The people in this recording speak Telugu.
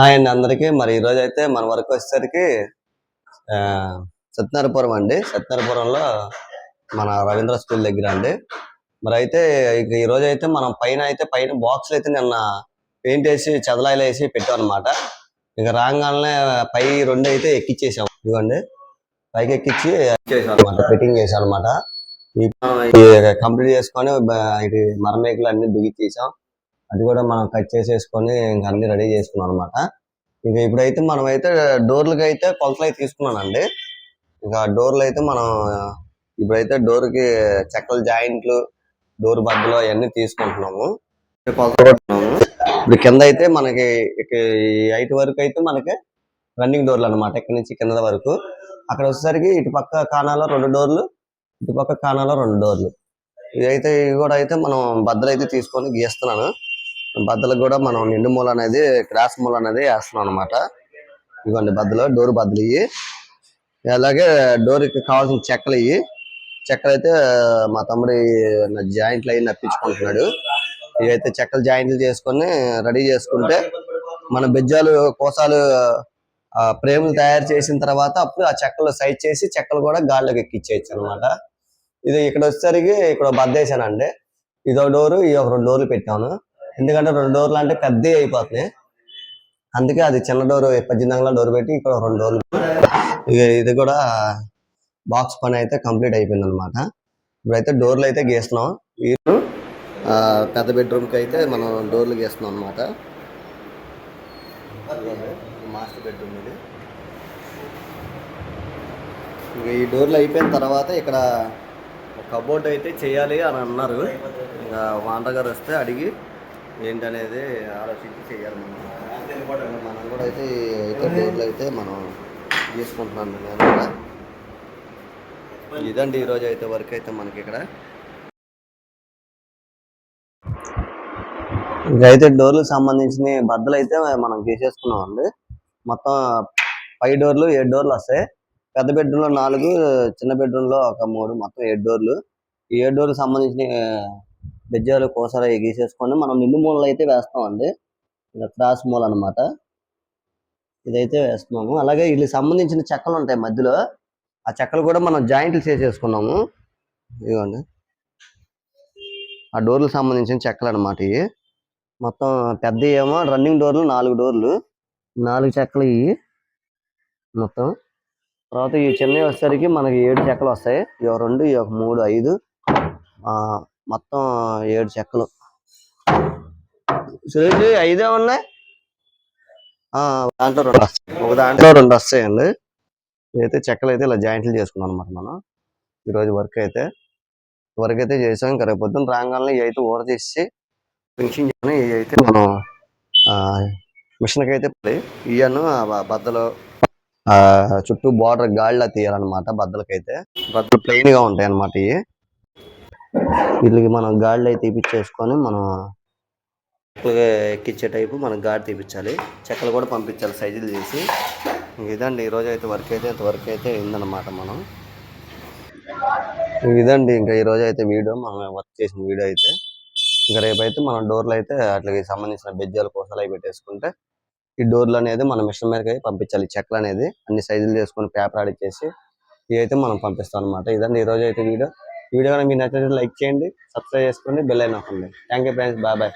హాయ్ అండి అందరికీ. మరి ఈ రోజు అయితే మన వరకు వచ్చేసరికి ఆ, సత్యనారాయణపురం అండి. సత్యనారాయణపురంలో మన రవీంద్ర స్కూల్ దగ్గర అండి. మరి అయితే ఇక ఈ రోజు అయితే మనం పైన అయితే పైన బాక్స్లు అయితే నిన్న పెయింట్ వేసి చదలాయిలు వేసి పెట్టాం అనమాట ఇక రాగానే పై రెండు అయితే ఎక్కిచ్చేసాం. ఇదిగోండి. పైకి ఎక్కిచ్చి చేసాం అనమాట ఫిట్టింగ్ చేసాం అనమాట కంప్లీట్ చేసుకొని బ- ఇది మరమేకలు అన్ని బిగించేసాం అది కూడా మనం కట్ చేసేసుకొని ఇంకా అన్ని రెడీ చేసుకున్నాం అనమాట ఇక ఇప్పుడైతే మనం అయితే డోర్లకి అయితే కొలతలు అయితే తీసుకున్నానండి. ఇంకా డోర్లు అయితే మనం ఇప్పుడైతే డోర్కి చెక్కల జాయింట్లు డోర్ బద్దలు అవన్నీ తీసుకుంటున్నాము. కొలతలు ఇప్పుడు కింద అయితే మనకి ఇక హైట్ వరకు అయితే మనకి రన్నింగ్ డోర్లు అన్నమాట ఇక్కడ నుంచి కింద వరకు. అక్కడ వచ్చేసరికి ఇటు పక్క కాణాలో రెండు డోర్లు ఇటు పక్క కానాలో రెండు డోర్లు. ఇదైతే ఇవి కూడా అయితే మనం బద్దలు అయితే తీసుకొని గీస్తున్నాను. బద్దలకు కూడా మనం నిండు మూల అనేది క్రాస్ మూల అనేది వేస్తున్నాం అనమాట ఇవ్వండి బద్దలు డోర్ బద్దలు ఇవి అలాగే డోర్కి కావాల్సిన చెక్కలు ఇవి చెక్కలు అయితే మా తమ్ముడి జాయింట్లు అవి నప్పించుకుంటున్నాడు. ఇవైతే చెక్కలు జాయింట్లు చేసుకొని రెడీ చేసుకుంటే మన బెజ్జాలు కోసాలు ఆ ప్రేములు తయారు చేసిన తర్వాత అప్పుడు ఆ చెక్కలు సైజ్ చేసి చెక్కలు కూడా గాల్లోకి ఎక్కిచ్చేయచ్చు అనమాట ఇది ఇక్కడ వచ్చేసరికి ఇక్కడ బద్దేశానండి. ఇదో డోరు ఈ ఒక రెండు డోర్లు పెట్టాను. ఎందుకంటే రెండు డోర్లు అంటే పెద్దవి అయిపోతున్నాయి. అందుకే అది చిన్న డోర్ పద్దెనిమిది డోర్ పెట్టి ఇక్కడ రెండు డోర్లు ఇది కూడా బాక్స్ పని అయితే కంప్లీట్ అయిపోయింది అనమాట ఇప్పుడైతే డోర్లు అయితే గీస్తున్నాం. వీరు పెద్ద బెడ్రూమ్కి అయితే మనం డోర్లు గీస్తున్నాం అనమాట మాస్టర్ బెడ్రూమ్ ఇది. ఇక ఈ డోర్లు అయిపోయిన తర్వాత ఇక్కడ కబోర్డ్ అయితే చేయాలి అని అన్నారు. ఇక వాంటర్ గారు వస్తే అడిగి ఏంటనేది ఆలోచించి చేయాలి మనం. మనం కూడా అయితే అయితే డోర్లు అయితే మనం తీసుకుంటున్నాం నేను కూడా ఇదండి ఈరోజు అయితే వర్క్ అయితే మనకి ఇక్కడ. ఇకైతే డోర్లకు సంబంధించిన బద్దలు అయితే మనం గీసేసుకున్నాం అండి. మొత్తం పై డోర్లు ఏడు డోర్లు వస్తాయి. పెద్ద బెడ్రూమ్లో నాలుగు చిన్న బెడ్రూమ్లో ఒక మూడు మొత్తం ఏడు డోర్లు. ఈ ఏడు డోర్లకు సంబంధించిన బెజ్జాలు కోసాలు గీసేసుకొని మనం నిండు మూలలు అయితే వేస్తామండి. ఇలా క్రాస్ మూల అన్నమాట. ఇదైతే వేస్తున్నాము. అలాగే వీళ్ళకి సంబంధించిన చెక్కలు ఉంటాయి మధ్యలో. ఆ చెక్కలు కూడా మనం జాయింట్లు చేసేసుకున్నాము. ఇదిగోండి. ఆ డోర్లకు సంబంధించిన చెక్కలు అన్నమాట ఇవి. మొత్తం పెద్ద ఏమో రన్నింగ్ డోర్లు నాలుగు డోర్లు. నాలుగు చెక్కలు ఇవి. మొత్తం. తర్వాత ఈ చెన్నై వచ్చేసరికి మనకి ఏడు చెక్కలు వస్తాయి. ఈ రెండు ఈ ఒక మూడు ఐదు మొత్తం ఏడు చెక్కలు. సురేష్ ఐదే ఉన్నాయి? ఆ, దాంట్లో రెండు వస్తాయి. ఒక దాంట్లో రెండు వస్తాయండి. అయితే చెక్కలు అయితే ఇలా జాయింట్లు చేసుకున్నాం అనమాట మనం. ఈరోజు వర్క్ అయితే. వర్క్ అయితే చేసాం. ఇంకా రేపు పొద్దున్న రాగానే ఇవి అయితే ఊర తీసి ఫినిషింగ్ చేయను ఇవి అయితే మనం మిషన్కి అయితే ఇయ్యను. బద్దలు ఆ, చుట్టూ బార్డర్ గాడిలా తీయాలన్నమాట బద్దలకైతే. బద్దలు ప్లెయిన్గా ఉంటాయి అన్నమాట ఇవి. వీటికి మనం గాడిలో అయితే తీపిచ్చేసుకొని మనం ఎక్కించే టైపు మనం గాడి తీపించాలి చెక్కలు కూడా పంపించాలి సైజులు చేసి. ఇదండి ఈరోజు అయితే వర్క్ అయితే ఇంత వర్క్ అయితే అయిందనమాట మనం. ఇదండి ఇంకా ఈ రోజు అయితే వీడియో మనం వర్క్ చేసిన వీడియో అయితే. ఇంకా రేపైతే మనం డోర్లు అయితే వాటికి సంబంధించిన బెజ్జాలు కోసాలు అవి పెట్టేసుకుంటే ఈ డోర్లు అనేది మనం మిషన్ మీదకి అయితే పంపించాలి చెక్కలు అనేది. అన్ని సైజులు చేసుకొని పేపర్ ఆడిచ్చేసి ఇవి అయితే మనం పంపిస్తాం అనమాట ఇదండి ఈ అయితే వీడియో. వీడియో కనుక మీకు లైక్ చేయండి సబ్స్క్రైబ్ చేసుకోండి బెల్ అయినా thank you friends bye bye